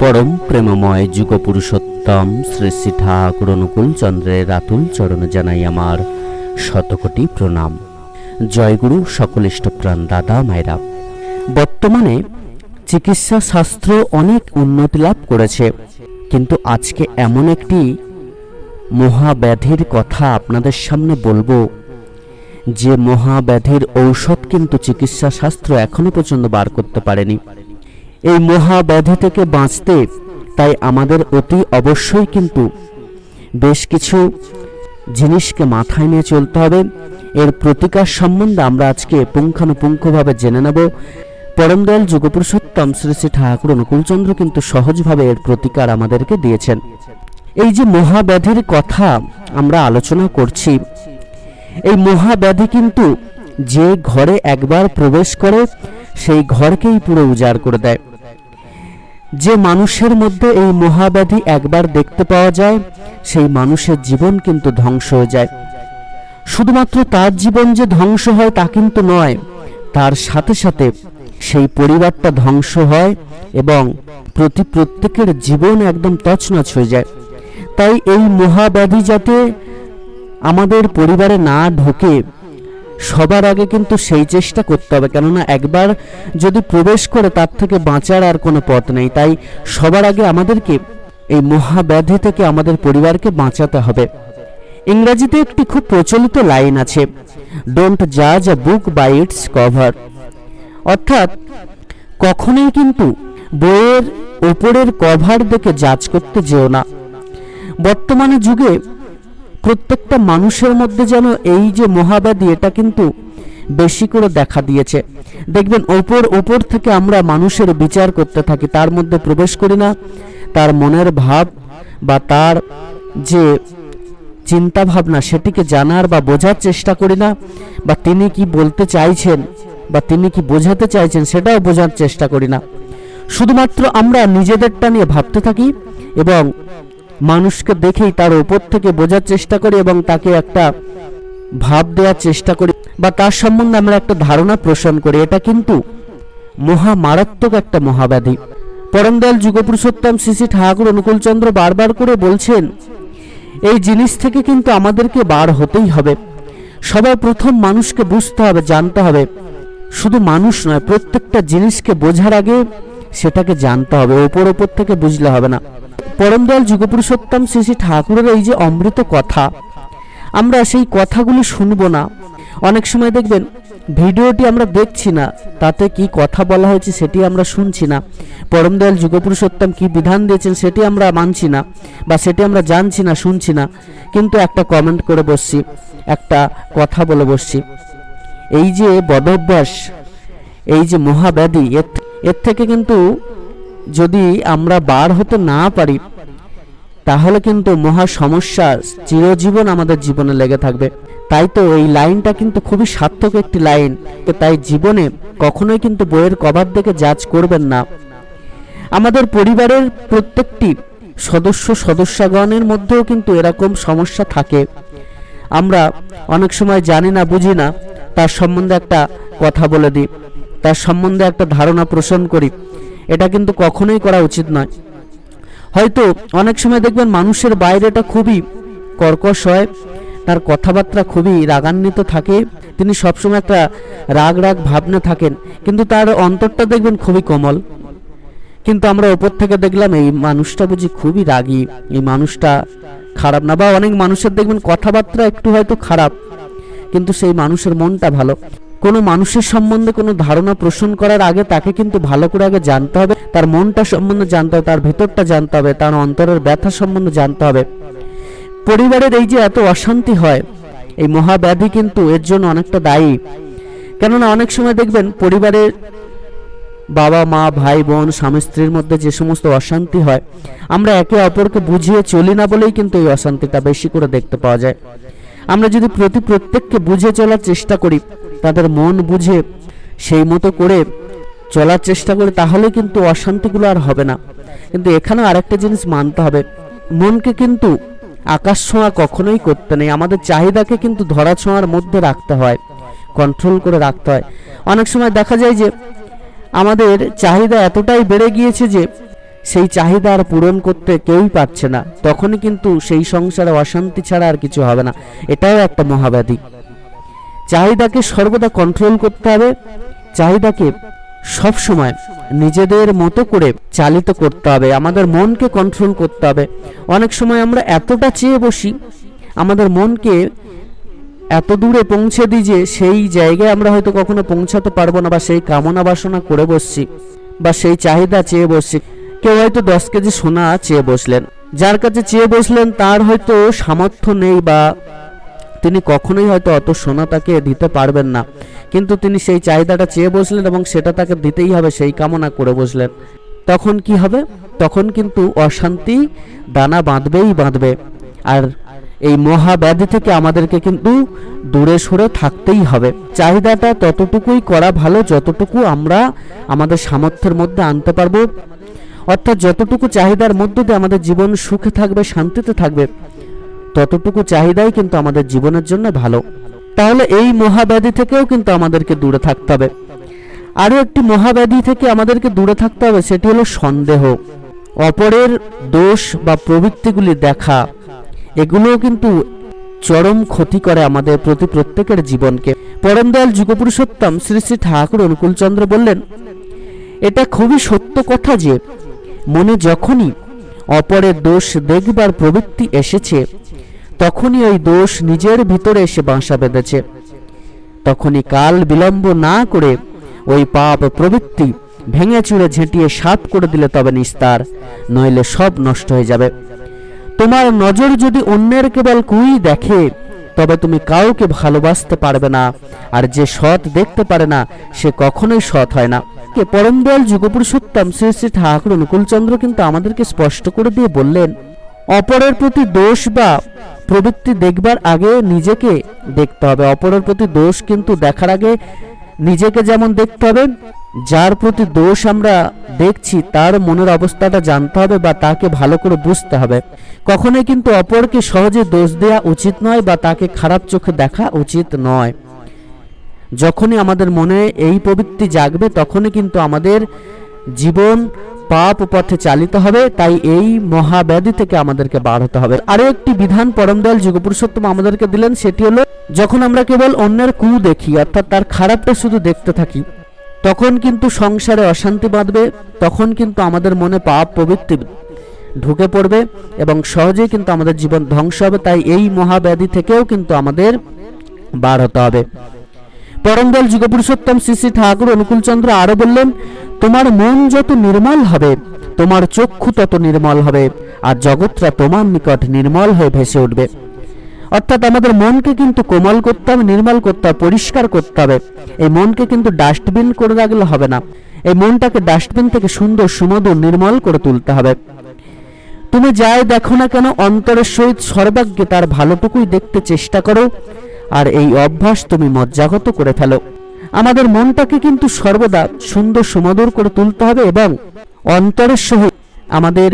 পরম প্রেমময় যুগ পুরুষোত্তম শ্রী শ্রী ঠাকুর অনুকূল চন্দ্রের রাতুল চরণে জানাই আমার শতকোটি প্রণাম। জয়গুরু সকল ইষ্টপ্রাণ দাদা মায়েরা, বর্তমানে চিকিৎসা শাস্ত্র অনেক উন্নতি লাভ করেছে, কিন্তু আজকে এমন একটি মহাব্যাধির কথা আপনাদের সামনে বলব। যে মহাব্যাধির ঔষধ কিন্তু চিকিৎসা শাস্ত্র এখনও পর্যন্ত বার করতে পারেনি। এই মহাব্যাধি থেকে বাঁচতে, তাই আমাদের অতি অবশ্যই কিন্তু বেশ কিছু জিনিসকে মাথায় নিয়ে চলতে হবে। এর প্রতিকার সম্বন্ধে আমরা আজকে পুঙ্খানুপুঙ্খভাবে জেনে নেব। পরমদয়াল যুগপুরুষোত্তম শ্রী শ্রী ঠাকুর অনুকূলচন্দ্র কিন্তু সহজভাবে এর প্রতিকার আমাদেরকে দিয়েছেন। এই যে মহাব্যাধির কথা আমরা আলোচনা করছি, এই মহাব্যাধি কিন্তু যে ঘরে একবার প্রবেশ করে, সেই ঘরকেই পুরো উজাড় করে দেয়। যে মানুষের মধ্যে এই মহাব্যাধি একবার দেখতে পাওয়া যায়, সেই মানুষের জীবন কিন্তু ধ্বংস হয়ে যায়। শুধুমাত্র তার জীবন যে ধ্বংস হয় তা কিন্তু নয়, তার সাথে সাথে সেই পরিবারটা ধ্বংস হয় এবং প্রতি প্রত্যেকের জীবন একদম তছনছ হয়ে যায়। তাই এই মহাব্যাধি যাতে আমাদের পরিবারে না ঢোকে সবার আগে কিন্তু সেই চেষ্টা করতে হবে। কেননা একবার যদি প্রবেশ করে তার থেকে বাঁচার আর কোনো পথ নেই, তাই সবার আগে আমাদেরকে এই মহাব্যাধি থেকে আমাদের পরিবারকে বাঁচাতে হবে। ইংরেজিতে একটি খুব প্রচলিত লাইন আছে ডোন্ট জাজ a book by its cover অর্থাৎ, কখনোই কিন্তু বইয়ের ওপরের কভার দেখে জাজ করতে যেও না। বর্তমানে যুগে প্রত্যেকটা মানুষের মধ্যে যেন এই যে মহাব্যাধি, এটা কিন্তু বেশি করে দেখা দিয়েছে। দেখবেন, ওপর ওপর থেকে আমরা মানুষের বিচার করতে থাকি, তার মধ্যে প্রবেশ করি না। তার মনের ভাব বা তার যে চিন্তা ভাবনা সেটিকে জানার বা বোঝার চেষ্টা করি না, বা তিনি কি বলতে চাইছেন, বা তিনি কি বোঝাতে চাইছেন, সেটাও বোঝার চেষ্টা করি না। শুধুমাত্র আমরা নিজেদেরটা নিয়ে ভাবতে থাকি এবং মানুষকে দেখেই তার ওপর থেকে বোঝার চেষ্টা করি এবং তাকে একটা ভাব দেওয়ার চেষ্টা করি বা তার সম্বন্ধে আমরা একটা ধারণা পোষণ করি। এটা কিন্তু মহা মারাত্মক একটা মহাব্যাধি। পরমদয়াল যুগপুরুষোত্তম শ্রী শ্রী ঠাকুর অনুকূলচন্দ্র বারবার করে বলছেন, এই জিনিস থেকে কিন্তু আমাদেরকে বার হতেই হবে। সবার প্রথম মানুষকে বুঝতে হবে, জানতে হবে। শুধু মানুষ নয়, প্রত্যেকটা জিনিসকে বোঝার আগে সেটাকে জানতে হবে। ওপর ওপর থেকে বুঝলে হবে না। পরমদয়াল যুগপুরুষোত্তম শ্রী শ্রী ঠাকুরের এই যে অমৃত কথা, আমরা সেই কথাগুলি শুনব না। অনেক সময় দেখবেন, ভিডিওটি আমরা দেখছি না, তাতে কি কথা বলা হয়েছে সেটি আমরা শুনছি না। পরমদয়াল যুগপুরুষোত্তম কি বিধান দিয়েছেন সেটি আমরা মানছি না, বা সেটি আমরা জানছি না, শুনছি না। কিন্তু একটা কমেন্ট করে বসছি, একটা কথা বলে বসছি। এই যে বদভ্যাস, এই যে মহাব্যাধি, এর এর থেকে কিন্তু যদি আমরা বার হতে না পারি, তাহলে কিন্তু মহা সমস্যা চিরজীবন আমাদের জীবনে লেগে থাকবে। তাই তো এই লাইনটা কিন্তু খুবই সার্থক একটি লাইন। তাই জীবনে কখনোই কিন্তু বইয়ের কভার দেখে জাজ করবেন না। আমাদের পরিবারের প্রত্যেকটি সদস্য সদস্যগণের মধ্যেও কিন্তু এরকম সমস্যা থাকে। আমরা অনেক সময় জানি না, বুঝি না, তার সম্বন্ধে একটা কথা বলে দিই, তার সম্বন্ধে একটা ধারণা পোষণ করি। এটা কিন্তু কখনোই করা উচিত নয়। হয়তো অনেক সময় দেখবেন মানুষের বাইরেটা খুবই কর্কশ হয়, তার কথাবার্তা খুবই রাগান্বিত থাকে, তিনি সবসময় একটা রাগ রাগ ভাবনা থাকেন, কিন্তু তার অন্তরটা দেখবেন খুবই কোমল। কিন্তু আমরা ওপর থেকে দেখলাম এই মানুষটা বুঝি খুবই রাগী, এই মানুষটা খারাপ না, বা অনেক মানুষের দেখবেন কথাবার্তা একটু হয়তো খারাপ, কিন্তু সেই মানুষের মনটা ভালো। কোনো মানুষের সম্বন্ধে কোনো ধারণা পোষণ করার আগে তাকে কিন্তু ভালো করে আগে জানতে হবে, তার মনটা সম্বন্ধে জানতে হবে, তার ভেতরটা জানতে হবে, তার অন্তরের ব্যথা সম্বন্ধে জানতে হবে। পরিবারের এই যে এত অশান্তি হয়, এই মহাব্যাধি কিন্তু এর জন্য অনেকটা দায়ী। কেননা অনেক সময় দেখবেন পরিবারের বাবা, মা, ভাই, বোন, স্বামী, স্ত্রীর মধ্যে যে সমস্ত অশান্তি হয়, আমরা একে অপরকে বুঝিয়ে চলি না বলেই কিন্তু এই অশান্তিটা বেশি করে দেখতে পাওয়া যায়। আমরা যদি প্রতি প্রত্যেককে বুঝে চলার চেষ্টা করি তাদের মন বুঝে সেই মতো করে চলার চেষ্টা করে তাহলে কিন্তু অশান্তিগুলো আর হবে না। কিন্তু এখানে আরেকটা জিনিস মানতে হবে। মনকে কিন্তু আকাশ ছোঁয়া কখনোই করতে নেই। আমাদের চাহিদাকে কিন্তু ধরা ছোঁয়ার মধ্যে রাখতে হয় কন্ট্রোল করে রাখতে হয়। অনেক সময় দেখা যায় যে আমাদের চাহিদা এতটাই বেড়ে গিয়েছে যে সেই চাহিদা আর পূরণ করতে কেউই পারছে না। তখনই কিন্তু সেই সংসারে অশান্তি ছাড়া আর কিছু হবে না। এটাও একটা মহাব্যাধি। চাহিদাকে সর্বদা কন্ট্রোল করতে হবে, চাহিদাকে সব সময় নিজেদের মতো করে চালিত করতে হবে, আমাদের মনকে কন্ট্রোল করতে হবে। অনেক সময় আমরা এতটা চেয়ে বসি, আমাদের মনকে এত দূরে পৌঁছে দিই যে সেই জায়গায় আমরা হয়তো কখনো পৌঁছাতে পারব না বা সেই কামনা বাসনা করে বসছি বা সেই চাহিদা চেয়ে বসছি। কেউ হয়তো দশ কেজি সোনা চেয়ে বসলেন, যার কাছে চেয়ে বসলেন তার হয়তো সামর্থ্য নেই বা তিনি কখনোই হয়তো অত সোনা তাকে দিতে পারবেন না। কিন্তু তিনি সেই চাহিদাটা চেয়ে বসলেন এবং সেটা তাকে দিতেই হবে, সেই কামনা করে বসলেন। তখন কি হবে? তখন কিন্তু অশান্তি দানা বাঁধবেই বাঁধবে। আর এই মহাব্যাধি থেকে আমাদেরকে কিন্তু দূরে সরে থাকতেই হবে। চাহিদাটা ততটুকুই করা ভালো যতটুকু আমরা আমাদের সামর্থ্যের মধ্যে আনতে পারব। অর্থাৎ যতটুকু চাহিদার মধ্য দিয়ে আমাদের জীবন সুখে থাকবে, শান্তিতে থাকবে ততটুকু চাহিদাই কিন্তু আমাদের জীবনের জন্য ভালো। তাহলে এই মহাব্যাধি থেকেও কিন্তু আমাদেরকে দূরে থাকতে হবে। আরও একটি মহাব্যাধি থেকে আমাদেরকে দূরে থাকতে হবে, সেটি হলো সন্দেহ। অপরের দোষ বা প্রবৃত্তিগুলি দেখা, এগুলোও কিন্তু চরম ক্ষতি করে আমাদের প্রতি প্রত্যেকের জীবনকে। পরম দয়াল যুগপুরুষোত্তম শ্রী শ্রী ঠাকুর অনুকূলচন্দ্র বললেন, এটা খুবই সত্য কথা যে, মনে যখনই অপরের দোষ দেখবার প্রবৃত্তি এসেছে তখনই ওই দোষ নিজের ভিতরে এসে বাসা বেঁধেছে। তখনই কাল বিলম্ব না করে ওই পাপ প্রবৃত্তি ভেঙে চুড়ে ঝেঁটিয়ে সাপ করে দিলে তবে নিস্তার, নইলে সব নষ্ট হয়ে যাবে। তোমার নজর যদি অন্যের কেবল কুই দেখে, তবে তুমি কাউকে ভালোবাসতে পারবে না, আর যে সৎ দেখতে পারে না, সে কখনোই সৎ হয় না। কে পরম দয়াল যুগপুরুষোত্তম শ্রী শ্রী ঠাকুর অনুকূলচন্দ্র কিন্তু আমাদেরকে স্পষ্ট করে দিয়ে বললেন, অপরের প্রতি দোষ বা প্রবৃত্তি দেখবার আগে নিজেকে দেখতে হবে। অপরের প্রতি দোষ কিন্তু দেখার আগে নিজেকে যেমন দেখতে হবে, যার প্রতি দোষ আমরা দেখছি, তার মনের অবস্থাটা জানতে হবে বা তাকে ভালো করে বুঝতে হবে। কখনোই কিন্তু অপরকে সহজে দোষ দেওয়া উচিত নয় বা তাকে খারাপ চোখে দেখা উচিত নয়। যখনই আমাদের মনে এই প্রবৃত্তি জাগবে, তখনই কিন্তু আমাদের জীবন পাপ পথে চালিত হবে, তাই এই মহাব্যাধি থেকে আমাদেরকে বার হতে হবে। আরও একটি বিধান পরম দয়াল যুগপুরুষোত্তম আমাদেরকে দিলেন, সেটি হলো, যখন আমরা কেবল অন্যের কু দেখি, অর্থাৎ তার খারাপটা শুধু দেখতে থাকি, তখন কিন্তু সংসারে অশান্তি বাঁধবে, তখন কিন্তু আমাদের মনে পাপ প্রবৃত্তি ঢুকে পড়বে, এবং সহজেই কিন্তু আমাদের জীবন ধ্বংস হবে, তাই এই মহাব্যাধি থেকেও কিন্তু আমাদের বার হতে হবে। পরমদল যুগপুরুষোত্তম শ্রী শ্রী ঠাকুর অনুকূলচন্দ্র আরও বললেন, তোমার মন যত নির্মল হবে, তোমার চক্ষু তত নির্মল হবে, আর জগৎটা তোমার নিকট নির্মল হয়ে ভেসে উঠবে। অর্থাৎ আমাদের মনকে কিন্তু কোমল করতে হবে, নির্মল করতে হবে, পরিষ্কার করতে হবে। এই মনকে কিন্তু ডাস্টবিন করে রাখলে হবে না। এই মনটাকে ডাস্টবিন থেকে সুন্দর, সুমধুর, নির্মল করে তুলতে হবে। তুমি যাই দেখো না কেন, অন্তরের সহিত সর্বাগ্যে তার ভালোটুকুই দেখতে চেষ্টা করো। আর এই অভ্যাস তুমি মজ্জাগত করে ফেলো। আমাদের মনটাকে কিন্তু সর্বদা সুন্দর সুমধুর করে তুলতে হবে এবং অন্তরের সহিত আমাদের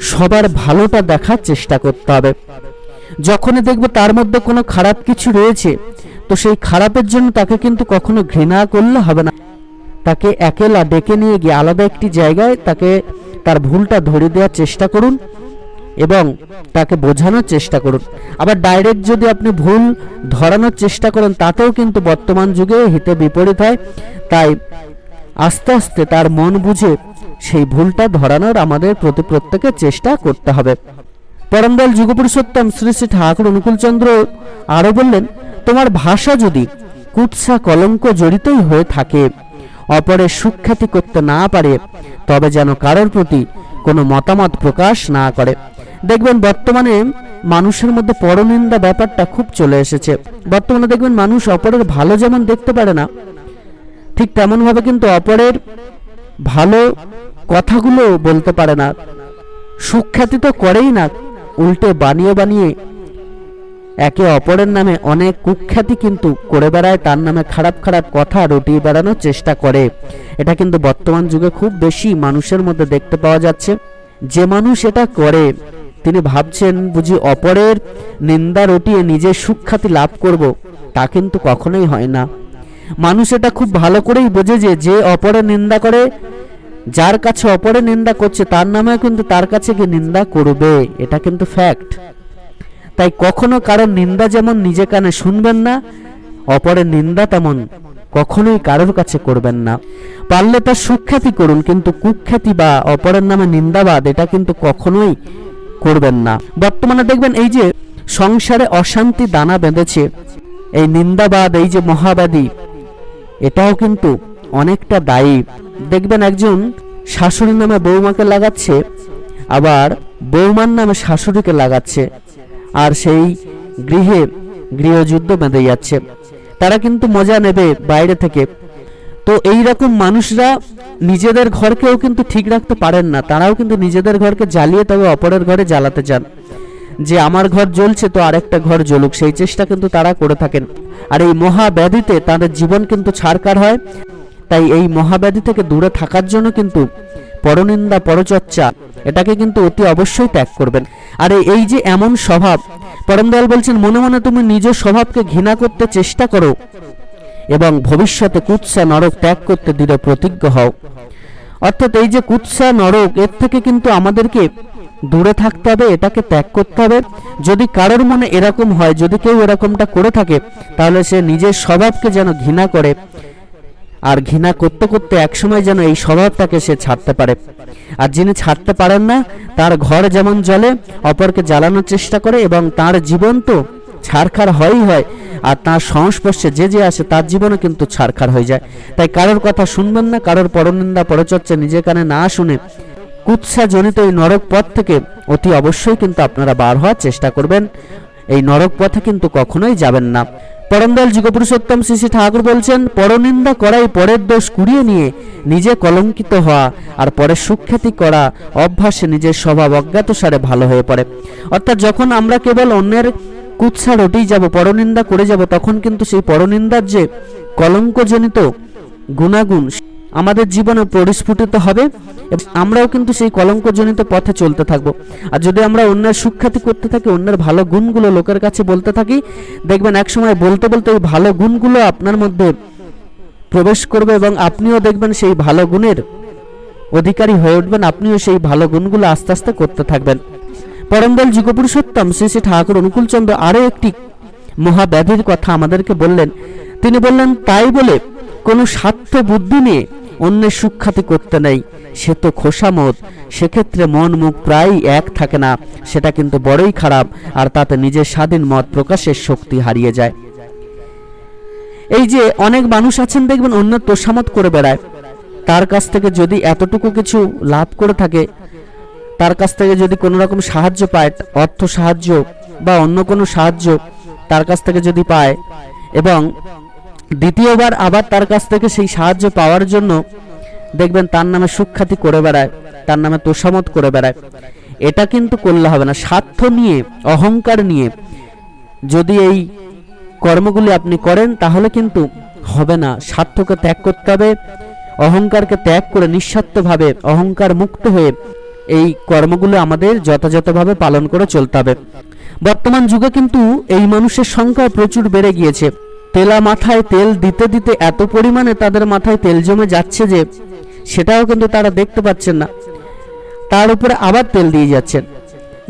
সবার ভালোটা দেখার চেষ্টা করতে হবে। যখনই দেখব তার মধ্যে কোনো খারাপ কিছু রয়েছে, তো সেই খারাপের জন্য তাকে কিন্তু কখনো ঘৃণা করলে হবে না। তাকে একেলা ডেকে নিয়ে গিয়ে আলাদা একটি জায়গায় তাকে তার ভুলটা ধরে দেওয়ার চেষ্টা করুন। এবং তাকে বোঝানোর চেষ্টা করুন। আবার ডাইরেক্ট যদি আপনি ভুল ধরানোর চেষ্টা করেন, তাতেও কিন্তু বর্তমান যুগে হিতে বিপরীত হয়। তাই আস্তে আস্তে তার মন বুঝে সেই ভুলটা ধরানোর আমাদের প্রতি প্রত্যেকের চেষ্টা করতে হবে। পরমদল যুগপুরুষোত্তম শ্রী শ্রী ঠাকুর অনুকূলচন্দ্র আরও বললেন, তোমার ভাষা যদি কুৎসা কলঙ্ক জড়িতই হয়ে থাকে অপরের সুখ্যাতি করতে না পারে, তবে যেন কারোর প্রতি কোনো মতামত প্রকাশ না করে। দেখবেন বর্তমানে মানুষের মধ্যে পরনিন্দা ব্যাপারটা খুব চলে এসেছে। বর্তমানে দেখবেন মানুষ অপরের ভালো যেমন দেখতে পারে না, ঠিক তেমনভাবে কিন্তু অপরের ভালো কথাগুলো বলতে পারে না। সুখ্যাতি তো করেই না, উল্টে বানিয়ে বানিয়ে একে অপরের নামে অনেক কুখ্যাতি কিন্তু করে বেড়ায়, তার নামে খারাপ খারাপ কথা রটিয়ে বেড়ানোর চেষ্টা করে। এটা কিন্তু বর্তমান যুগে খুব বেশি মানুষের মধ্যে দেখতে পাওয়া যাচ্ছে। যে মানুষ এটা করে তিনি ভাবছেন বুঝি অপরের নিন্দা রটিয়ে নিজের সুখ্যাতি লাভ করব, তা কিন্তু কখনোই হয় না। মানুষ এটা খুব ভালো করেই বোঝে যে যে অপরের নিন্দা করে, যার কাছে অপরে নিন্দা করছে, তার নামেও কিন্তু তার কাছে গিয়ে নিন্দা করবে, এটা কিন্তু ফ্যাক্ট তাই কখনো কারোর নিন্দা যেমন নিজে কানে শুনবেন না, অপরের নিন্দা তেমন কখনোই কারোর কাছে করবেন না। পারলে তার সুখ্যাতি করুন, কিন্তু কুখ্যাতি বা অপরের নামে নিন্দাবাদ, এটা কিন্তু কখনোই করবেন না। বর্তমানে দেখবেন এই যে সংসারে অশান্তি দানা বেঁধেছে, এই নিন্দাবাদ, এই যে মহাবাদী এটাও কিন্তু অনেকটা দায়ী। দেখবেন একজন শাশুড়ির নামে বৌমাকে লাগাচ্ছে, আবার বৌমার নামে শাশুড়িকে লাগাচ্ছে, আর সেই গৃহে গৃহযুদ্ধ বেঁধে যাচ্ছে। তারা কিন্তু মজা নেবে বাইরে থেকে। তো এই রকম মানুষরা নিজেদের ঘরকেও কিন্তু ঠিক রাখতে পারেন না। তারাও কিন্তু নিজেদের ঘরকে জ্বালিয়ে তবে অপরের ঘরে জ্বালাতে চান। যে আমার ঘর জ্বলছে তো আরেকটা ঘর জ্বলুক, সেই চেষ্টা কিন্তু তারা করে থাকেন। আর এই মহাব্যাধিতে তাদের জীবন কিন্তু ছাড়কার হয়। তাই এই মহাব্যাধি থেকে দূরে থাকার জন্য কিন্তু পরনিন্দা, পরচর্চা, এটাকে কিন্তু অতি অবশ্যই ত্যাগ করবেন। আর এই- যে এমন স্বভাব, পরমদয়াল বলছেন, মনে মনে তুমি নিজ স্বভাবকে ঘৃণা করতে চেষ্টা করো। এবং ভবিষ্যতে কুৎসা নরক ত্যাগ করতে দৃঢ় প্রতিজ্ঞ হও। অর্থাৎ এই যে কুৎসা নরক, এর থেকে কিন্তু আমাদেরকে দূরে থাকতে হবে, এটাকে ত্যাগ করতে হবে। যদি কারোর মনে এরকম হয়, যদি কেউ এরকমটা করে থাকে, তাহলে সে নিজের স্বভাবকে যেন ঘৃণা করে, আর ঘৃণা করতে করতে একসময় যেন এই স্বভাবটাকে সে ছাড়তে পারে। আর যিনি ছাড়তে পারেন না, তার ঘর যেমন জ্বলে, অপরকে জ্বালানোর চেষ্টা করে, এবং তার জীবন তো ছাড়খার হয়ই হয় আর তার সংস্পর্শে যে যে আসে তার জীবনও কিন্তু ছাড়খার হয়ে যায়। তাই কারোর কথা শুনবেন না, কারোর পরনিন্দা পরচর্চা নিজের কানে না শুনে কুৎসা জনিত এই নরক পথ থেকে অতি অবশ্যই কিন্তু আপনারা বার হওয়ার চেষ্টা করবেন। এই নরক পথে কিন্তু কখনোই যাবেন না। পরমদল যুগপুরুষোত্তম শ্রী শ্রী ঠাকুর বলছেন, পরনিন্দা করাই পরের দোষ কুড়িয়ে নিয়ে নিজে কলঙ্কিত হওয়া আর পরে সুখ্যাতি করা অভ্যাসে নিজের স্বভাব অজ্ঞাতসারে ভালো হয়ে পড়ে। অর্থাৎ যখন আমরা কেবল অন্যের কুৎসা রটেই যাব, পরনিন্দা করে যাব, তখন কিন্তু সেই পরনিন্দার যে কলঙ্কজনিত গুণাগুণ, আমাদের জীবনে পরিস্ফুটিত হবে আমরাও কিন্তু সেই কলঙ্কজনিত পথে চলতে থাকব। আর যদি আমরা অন্যের সুখ্যাতি করতে থাকি, অন্যের ভালো গুণগুলো লোকের কাছে বলতে থাকি, দেখবেন এক সময় বলতে বলতে ওই ভালো গুণগুলো আপনার মধ্যে প্রবেশ করবে এবং আপনিও দেখবেন সেই ভালো গুণের অধিকারী হয়ে উঠবেন, আপনিও সেই ভালো গুণগুলো আস্তে আস্তে করতে থাকবেন। পরমদল যুগপুরুষোত্তম শ্রী শ্রী ঠাকুর অনুকূলচন্দ্র আরও একটি মহাব্যাধির কথা আমাদেরকে বললেন। তিনি বললেন, তাই বলে কোনো স্বার্থ বুদ্ধি নিয়ে অন্যের সুখ্যাতি করতে নেই। সে তো খোসামত সেক্ষেত্রে মন মুখ প্রায়ই এক থাকে না। সেটা কিন্তু বড়ই খারাপ, আর তাতে নিজের স্বাধীন মত প্রকাশের শক্তি হারিয়ে যায়। এই যে অনেক মানুষ আছেন, দেখবেন অন্য তোষামত করে বেড়ায়। তার কাছ থেকে যদি এতটুকু কিছু লাভ করে থাকে তার কাছ থেকে যদি কোনো রকম সাহায্য পায়, অর্থ সাহায্য বা অন্য কোনো সাহায্য তার কাছ থেকে যদি পায় এবং দ্বিতীয়বার আবার তার কাছ থেকে সেই সাহায্য পাওয়ার জন্য দেখবেন তার নামে সুখ্যাতি করে বেড়ায়, তার নামে তোষামত করে বেড়ায়। এটা কিন্তু করলে হবে না। স্বার্থ নিয়ে, অহংকার নিয়ে যদি এই কর্মগুলি আপনি করেন, তাহলে কিন্তু হবে না। স্বার্থকে ত্যাগ করতে হবে, অহংকারকে ত্যাগ করে নিঃস্বার্থভাবে অহংকার মুক্ত হয়ে এই কর্মগুলো আমাদের যথাযথভাবে পালন করে চলতে হবে। বর্তমান যুগে কিন্তু এই মানুষের সংখ্যা প্রচুর বেড়ে গিয়েছে। তেলা মাথায় তেল দিতে দিতে এত পরিমাণে তাদের মাথায় তেল জমে যাচ্ছে যে, সেটাও কিন্তু তারা দেখতে পাচ্ছেন না। তার উপরে আবার তেল দিয়ে যাচ্ছেন।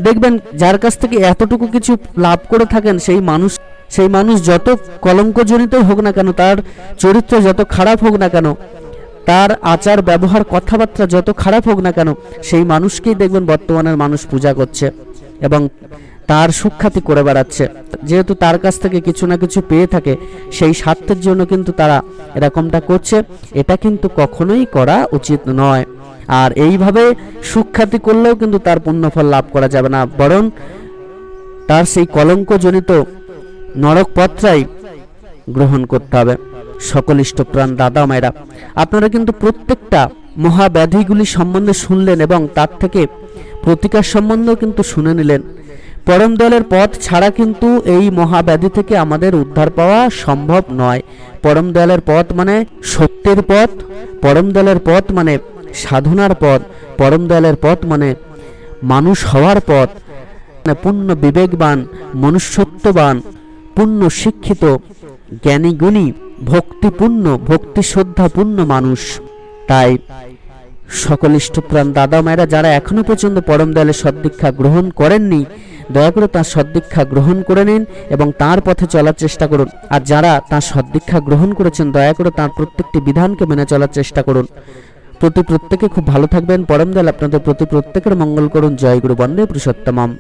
দেখবেন, যার কাছ থেকে এতটুকু কিছু লাভ করে থাকেন, সেই মানুষ সেই মানুষ যত কলঙ্কজনিত হোক না কেন, তার চরিত্র যত খারাপ হোক না কেন তার আচার, ব্যবহার, কথাবার্তা যত খারাপ হোক না কেন, সেই মানুষকেই দেখবেন বর্তমানের মানুষ পূজা করছে এবং তার সুখ্যাতি করে বেড়াচ্ছে। যেহেতু তার কাছ থেকে কিছু না কিছু পেয়ে থাকে, সেই স্বার্থের জন্য কিন্তু তারা এরকমটা করছে। এটা কিন্তু কখনোই করা উচিত নয়। আর এইভাবে সুখ্যাতি করলেও কিন্তু তার পুণ্যফল লাভ করা যাবে না। বরং তার সেই কলঙ্কজনিত নরক পত্রাই গ্রহণ করতে হবে। সকল ইষ্টপ্রাণ দাদা মায়েরা, আপনারা কিন্তু প্রত্যেকটা মহাব্যাধিগুলি সম্বন্ধে শুনলেন এবং তার থেকে প্রতিকার সম্বন্ধেও কিন্তু শুনে নিলেন। পরম দয়ালের পথ ছাড়া কিন্তু এই মহাব্যাধি থেকে আমাদের উদ্ধার পাওয়া সম্ভব নয়। পরম দয়ালের পথ মানে সত্যের পথ, পরম দয়ালের পথ মানে সাধনার পথ, পরম দয়ালের পথ মানে মানুষ হওয়ার পথ। মানে পূর্ণ বিবেকবান, মনুষ্যত্ববান পূর্ণ শিক্ষিত জ্ঞানী গুণী ভক্তিপূর্ণ ভক্তি শ্রদ্ধাপূর্ণ মানুষ। তাই সকল ইষ্টপ্রাণ দাদা মায়েরা যারা এখনও পর্যন্ত পরম দয়ালের সদ্দীক্ষা গ্রহণ করেননি, দয়া করে তার সদ্দীক্ষা গ্রহণ করে নিন এবং তার পথে চলার চেষ্টা করুন। আর যারা তার সদ্দীক্ষা গ্রহণ করেছেন, দয়া করে তার প্রত্যেকটি বিধানকে মেনে চলার চেষ্টা করুন। প্রতি প্রত্যেকে খুব ভালো থাকবেন। পরম দয়াল আপনাদের প্রতি প্রত্যেকের মঙ্গল করুন। জয় গুরু বন্দে পুরুষোত্তমম